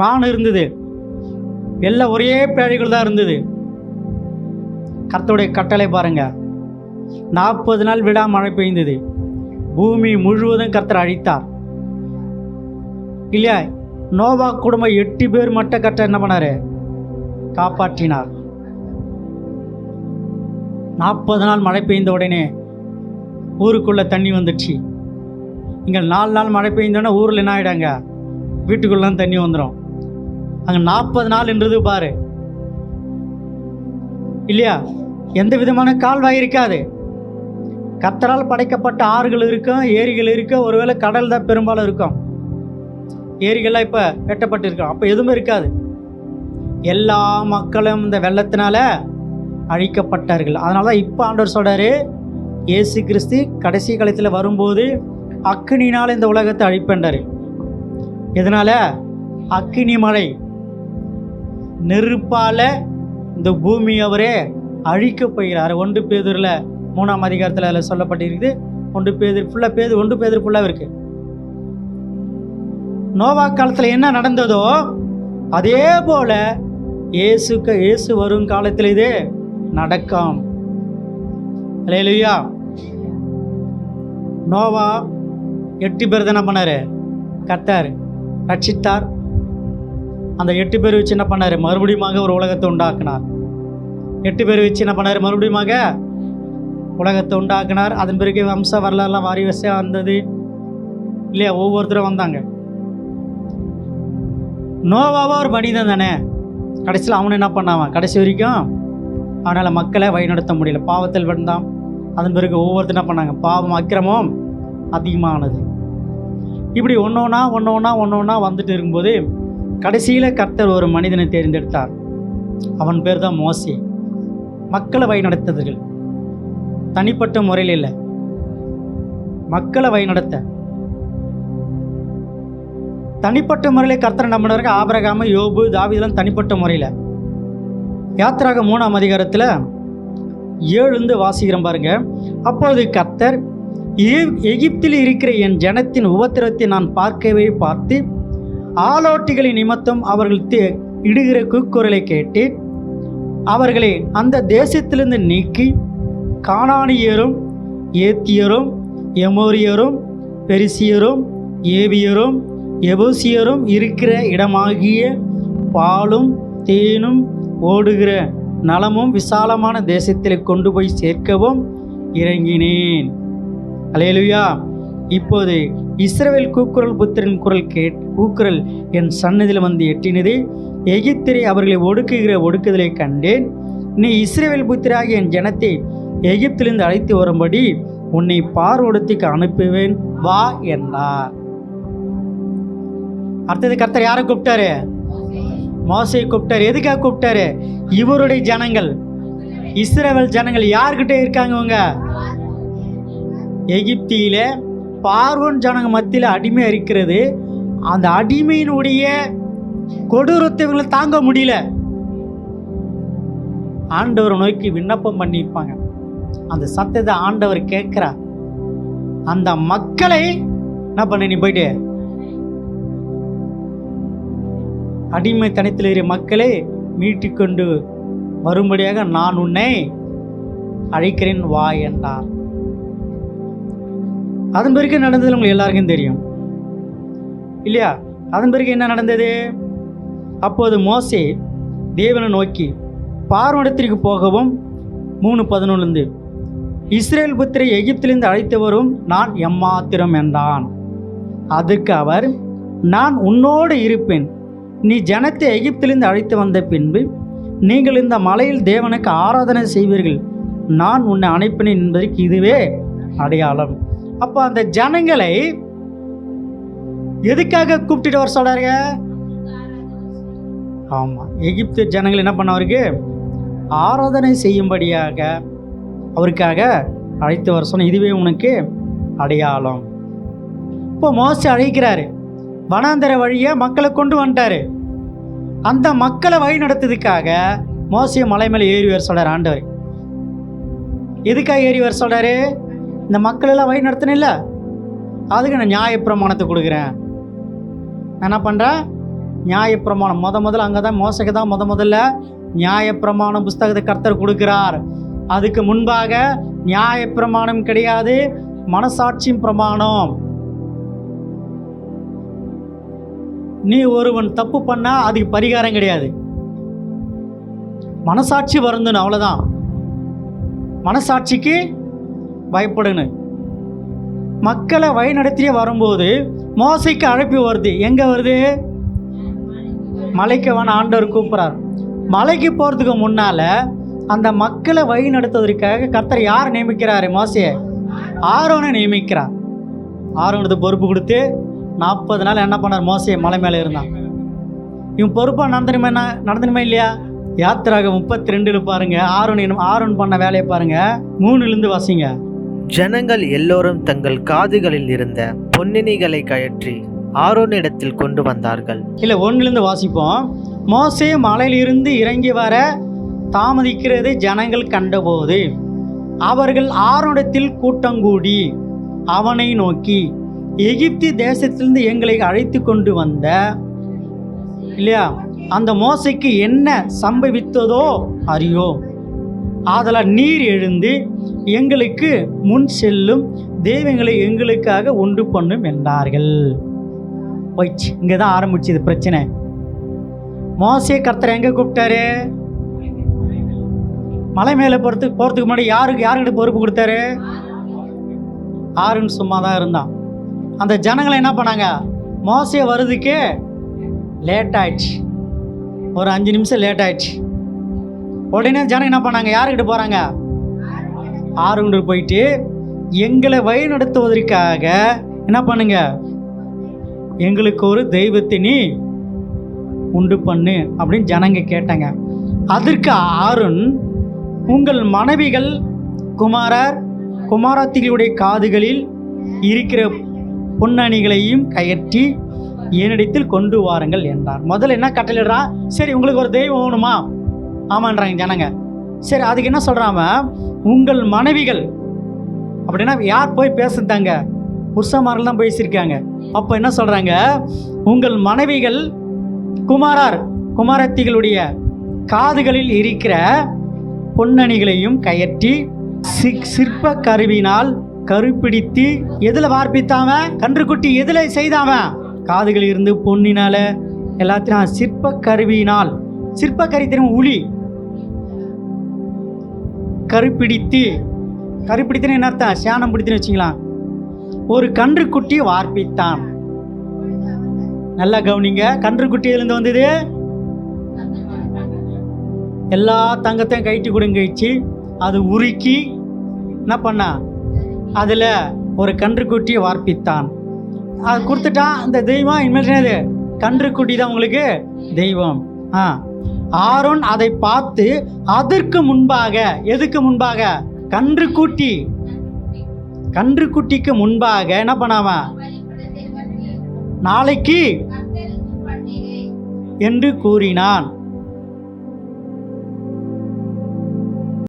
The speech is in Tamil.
மான் இருந்தது. எல்லாம் ஒரே பேழைகள் தான் இருந்தது. கர்த்தருடைய கட்டளை பாருங்க. நாற்பது நாள் விடா மழை பெய்ந்தது. பூமி முழுவதும் கர்த்தர் அழித்தார். இல்லையா? நோவா குடும்பம் எட்டு பேர் மட்டும் கட்ட என்ன பண்ணார்? காப்பாற்றினார். நாற்பது நாள் மழை பெய்ந்த உடனே ஊருக்குள்ளே தண்ணி வந்துடுச்சு. இங்கே நாலு நாள் மழை பெய்ந்தோடனே ஊரில் என்ன ஆகிடாங்க வீட்டுக்குள்ளே தண்ணி வந்துடும் அங்கே நாற்பது நாள்ன்றது பாரு. இல்லையா? எந்த விதமான கால்வாய் இருக்காது. கத்தரால் படைக்கப்பட்ட ஆறுகள் இருக்கும் ஏரிகள் இருக்கும். ஒருவேளை கடல் தான் பெரும்பாலும் இருக்கும். ஏரிகள்லாம் இப்போ வெட்டப்பட்டிருக்கோம். அப்போ எதுவுமே இருக்காது. எல்லா மக்களும் இந்த வெள்ளத்தினால அழிக்கப்பட்டார்கள். அதனால தான் இப்போ ஆண்டவர் சொல்கிறாரு இயேசு கிறிஸ்து கடைசி காலத்தில் வரும்போது அக்கினினால் இந்த உலகத்தை அழிப்பேன்றாரு. எதனால்? அக்கினி மழை. நெருப்பால் இந்த பூமி அவரே அழிக்க போகிறார். ஒன்று பேதூரில் மூணாம் அதிகாரத்தில் அதில் சொல்லப்பட்டிருக்குது. ஒன்று பேதூர் ஃபுல்லாக பேது ஒன்று பேதூர் ஃபுல்லாக இருக்குது நோவா காலத்தில் என்ன நடந்ததோ அதே போல் இயேசுக்கு இயேசு வரும் காலத்தில் இது நடக்கும். இல்லையா நோவா எட்டு பேர் என்ன பண்ணார்? கத்தார் ரட்சித்தார். அந்த எட்டு பேர் வச்சு என்ன பண்ணார்? மறுபடியுமாக ஒரு உலகத்தை உண்டாக்குனார். எட்டு பேர் வச்சு என்ன பண்ணார்? மறுபடியுமாக உலகத்தை உண்டாக்குனார். அதன் பிறகு வம்ச வரலாறுலாம் வாரி வரிசையாக வந்தது. இல்லையா? ஒவ்வொருத்தரும் வந்தாங்க. நோவாவா ஒரு மனிதன் தானே? கடைசியில் அவன் என்ன பண்ணாவான் கடைசி வரைக்கும் அவனால் மக்களை வழிநடத்த முடியல. பாவத்தில் விழுந்தான். அதன் பிறகு ஒவ்வொருத்தர் என்ன பண்ணாங்க? பாவம் அக்கிரமம் அதிகமானது. இப்படி ஒன்று ஒன்றா ஒன்று ஒன்றா ஒன்று ஒன்றா வந்துட்டு இருக்கும்போது கடைசியில் கர்த்தர் ஒரு மனிதனை தேர்ந்தெடுத்தார். அவன் பேர் தான் மோசி. மக்களை வழிநடத்துதர்கள் தனிப்பட்ட முறையில் இல்லை. மக்களை வழிநடத்த தனிப்பட்ட முறையில் கர்த்தர் நம்பினவர்கள் ஆபரகாம யோபு தாவிதெல்லாம் தனிப்பட்ட முறையில். யாத்திராக மூணாம் அதிகாரத்தில் ஏழுந்து வாசிக்கிறோம் பாருங்க. அப்போது கர்த்தர் எகிப்தில் இருக்கிற என் ஜனத்தின் உபத்திரத்தை நான் பார்க்கவே பார்த்து ஆலோட்டிகளின் நிமித்தம் அவர்கள் தே- இடுகிற கூக்குரலை கேட்டு அவர்களை அந்த தேசத்திலிருந்து நீக்கி கானானியரும் ஏத்தியரும் எமோரியரும் பெரிசியரும் ஏவியரும் எபூசியரும் இருக்கிற இடமாகிய பாலும் தேனும் ஓடுகிற நலமும் விசாலமான தேசத்தில் கொண்டு போய் சேர்க்கவும் இறங்கினேன். அலையலுயா இப்போது இஸ்ரவேல் கூக்குரல் புத்திரன் குரல் கேட் கூக்குரல் என் சன்னதியில் வந்து எட்டினது எகிப்திரை அவர்களை ஒடுக்குகிற ஒடுக்குதலை கண்டேன். நீ இஸ்ரவேல் புத்திராகிய என் ஜனத்தை எகிப்திலிருந்து அழைத்து வரும்படி உன்னை பார்வடத்துக்கு அனுப்புவேன் வா என்றார். அடுத்தது கர்த்தர் யாரை கூப்பிட்டாரு? மோசையை கூப்பிட்டாரு. எதுக்காக கூப்பிட்டாரு? இவருடைய ஜனங்கள். இஸ்ரவேல் ஜனங்கள் யார்கிட்ட இருக்காங்க அவங்க எகிப்தியில பார்வன் ஜனங்க மத்தியில் அடிமை இருக்கிறது. அந்த அடிமையினுடைய கொடூரத்தை இவங்களை தாங்க முடியல. ஆண்டவரை நோக்கி விண்ணப்பம் பண்ணியிருப்பாங்க. அந்த சத்தத்தை ஆண்டவர் கேட்குறார். அந்த மக்களை என்ன பண்ண நீ போயிட்டு. அடிமை தனித்தில் இருக்கிற மக்களை மீட்டுக்கொண்டு வரும்படியாக நான் உன்னை அழைக்கிறேன் வா என்றார். அதன் பிறகு நடந்தது உங்களுக்கு எல்லாருக்கும் தெரியும். இல்லையா? அதன் பிறகு என்ன நடந்தது? அப்போது மோசே தேவனை நோக்கி பார்வனத்திற்கு போகவும் மூணு பதினொன்று இஸ்ரேல் புத்திரை எகிப்திலிருந்து அழைத்தவரும் நான் எம்மாத்திரம் என்றான். அதற்கு அவர் நான் உன்னோடு இருப்பேன். நீ ஜனத்தை எகிப்திலிருந்து அழைத்து வந்த பின்பு நீங்கள் இந்த மலையில் தேவனுக்கு ஆராதனை செய்வீர்கள். நான் உன்னை அனுப்பினேன் என்பதற்கு இதுவே அடையாளம். அப்போ அந்த ஜனங்களை எதுக்காக கூப்பிட்டுட்டு வர சொல்றாருங்க? ஆமாம் எகிப்து ஜனங்கள் என்ன பண்ணவருக்கு ஆராதனை செய்யும்படியாக அவருக்காக அழைத்து வர சொன்ன இதுவே உனக்கு அடையாளம். இப்போ மோச அழைக்கிறாரு. வனாந்தர வழியை மக்களை கொண்டு வந்துட்டாரு. அந்த மக்களை வழி நடத்துறதுக்காக மோசிய மலை மேலே ஏறி வர சொல்றாரு ஆண்டவர். எதுக்காக ஏறி வர சொல்றாரு? இந்த மக்கள் எல்லாம் வழி நடத்தினில்ல அதுக்கு நான் நியாயப்பிரமாணத்தை கொடுக்குறேன். நான் என்ன பண்ணுறேன் நியாயப்பிரமாணம். முத முதல்ல அங்கே தான் மோசக்கு தான் முத முதல்ல நியாயப்பிரமாணம் புஸ்தகத்தை கர்த்தர் கொடுக்கிறார். அதுக்கு முன்பாக நியாயப்பிரமாணம் கிடையாது மனசாட்சியும் பிரமாணம். நீ ஒருவன் தப்பு பண்ணா அதுக்கு பரிகாரம் கிடையாது. மனசாட்சி வருந்தணும் அவ்வளோதான் மனசாட்சிக்கு பயப்படுன்னு. மக்களை வழிநடத்தியே வரும்போது மோசைக்கு அழைப்பு வருது. எங்கே வருது? மலைக்கு வேணா ஆண்டவர் கூப்பிட்றார். மலைக்கு போகிறதுக்கு முன்னால் அந்த மக்களை வழி நடத்துவதற்காக கர்த்தர் யார் நியமிக்கிறாரு மோசையை ஆரோனை நியமிக்கிறார். ஆரோனுக்கு பொறுப்பு கொடுத்து நாற்பது நாள் என்ன பண்ணார்? மோசையை மலை மேலே இருந்தான். இவன் பொறுப்பாக நடந்தணுமே என்ன? நடந்தணுமே இல்லையா? யாத்திராக முப்பத்தி ரெண்டில் பாருங்க. ஆரோன் ஆரோன் பண்ண வேலையை பாருங்க. மூணுலேருந்து வாசிங்க. ஜனங்கள் எல்லோரும் தங்கள் காதுகளில் இருந்த பொன்னினிகளை கழற்றி ஆரோனிடத்தில் கொண்டு வந்தார்கள். இல்லை ஒன்றுலேருந்து வாசிப்போம். மோசே மலையிலிருந்து இறங்கி வர தாமதிக்கிறது ஜனங்கள் கண்டபோது அவர்கள் ஆரோனிடத்தில் கூட்டங்கூடி அவனை நோக்கி எகிப்தி தேசத்திலிருந்து எங்களை அழைத்து கொண்டு வந்த இல்லையா? அந்த மோசைக்கு என்ன சம்பவித்ததோ அறியோ. ஆதலால் நீர் எழுந்து எங்களுக்கு முன் செல்லும் தெய்வங்களை எங்களுக்காக உண்டு பண்ணும் என்றார்கள். போயிடுச்சு இங்கே தான் ஆரம்பிச்சது பிரச்சனை. மோசே கர்த்தர் எங்கே கூப்பிட்டாரு? மலை மேலே போகிறது போகிறதுக்கு முன்னாடி யாருக்கு யாருக்கிட்ட பொறுப்பு கொடுத்தாரு? ஆறுன்னு சும்மா தான் இருந்தான். அந்த ஜனங்களை என்ன பண்ணாங்க? மோசே வர்றதுக்கே லேட் ஆயிடுச்சு. ஒரு அஞ்சு நிமிஷம் லேட் ஆயிடுச்சு. உடனே ஜனம் என்ன பண்ணாங்க? யாருக்கிட்ட போகிறாங்க ஆறுகிட்ட போயிட்டு எங்களை வழி நடத்துவதற்காக என்ன பண்ணுங்க? எங்களுக்கு ஒரு தெய்வத்தினி உண்டு பண்ணு அப்படின்னு ஜனங்க கேட்டாங்க. அதற்கு ஆருண் உங்கள் மனைவிகள் குமாரர் குமாரத்திகளுடைய காதுகளில் இருக்கிற பொன்னணிகளையும் கயற்றி என்னிடத்தில் கொண்டு வாருங்கள் என்றார். முதல்ல என்ன கட்டளிடுறா சரி உங்களுக்கு ஒரு தெய்வம் வேணுமா? ஆமான்றாங்க ஜனங்க. சரி அதுக்கு என்ன சொல்கிறாம உங்கள் மனைவிகள் அப்படின்னா யார் போய் பேசுதாங்க புருஷமார்கள் தான் பேசியிருக்காங்க. அப்போ என்ன சொல்கிறாங்க உங்கள் மனைவிகள் குமாரார் குமாரத்திகளுடைய காதுகளில் இருக்கிற பொன்னணிகளையும் கயற்றி சி- சிற்ப கருவினால் கருப்பிடித்து எதில் வார்ப்பித்தாம கன்றுக்குட்டி எதில் செய்தாவன் காதுகள் இருந்து பொன்னினால. எல்லாத்தையும் சிற்ப கருவியினால் சிற்ப கருவி தெரியும்? உளி. கருப்பிடித்து கருப்பிடித்துன்னு என்ன அர்த்தம்? சேனம் பிடித்துன்னு வச்சுங்களா ஒரு கன்றுக்குட்டி வார்ப்பித்தான். நல்லா கவனிங்க. கன்றுக்குட்டியிலேருந்து வந்தது? எல்லா தங்கத்தையும் கைட்டு கொடுங்க வச்சு அது உருக்கி என்ன பண்ணா? அதில் ஒரு கன்றுக்குட்டியை வார்ப்பித்தான். அது கொடுத்துட்டா அந்த தெய்வம் இனிமேல் என்னது? கன்றுக்குட்டி தான் உங்களுக்கு தெய்வம். ஆ. ஆரோன் அதை பார்த்து அதற்கு முன்பாக எதுக்கு முன்பாக? கன்றுக்குட்டி கன்றுக்குட்டிக்கு முன்பாக என்ன பண்ணாம? நாளைக்கு. என்று கூறினான்.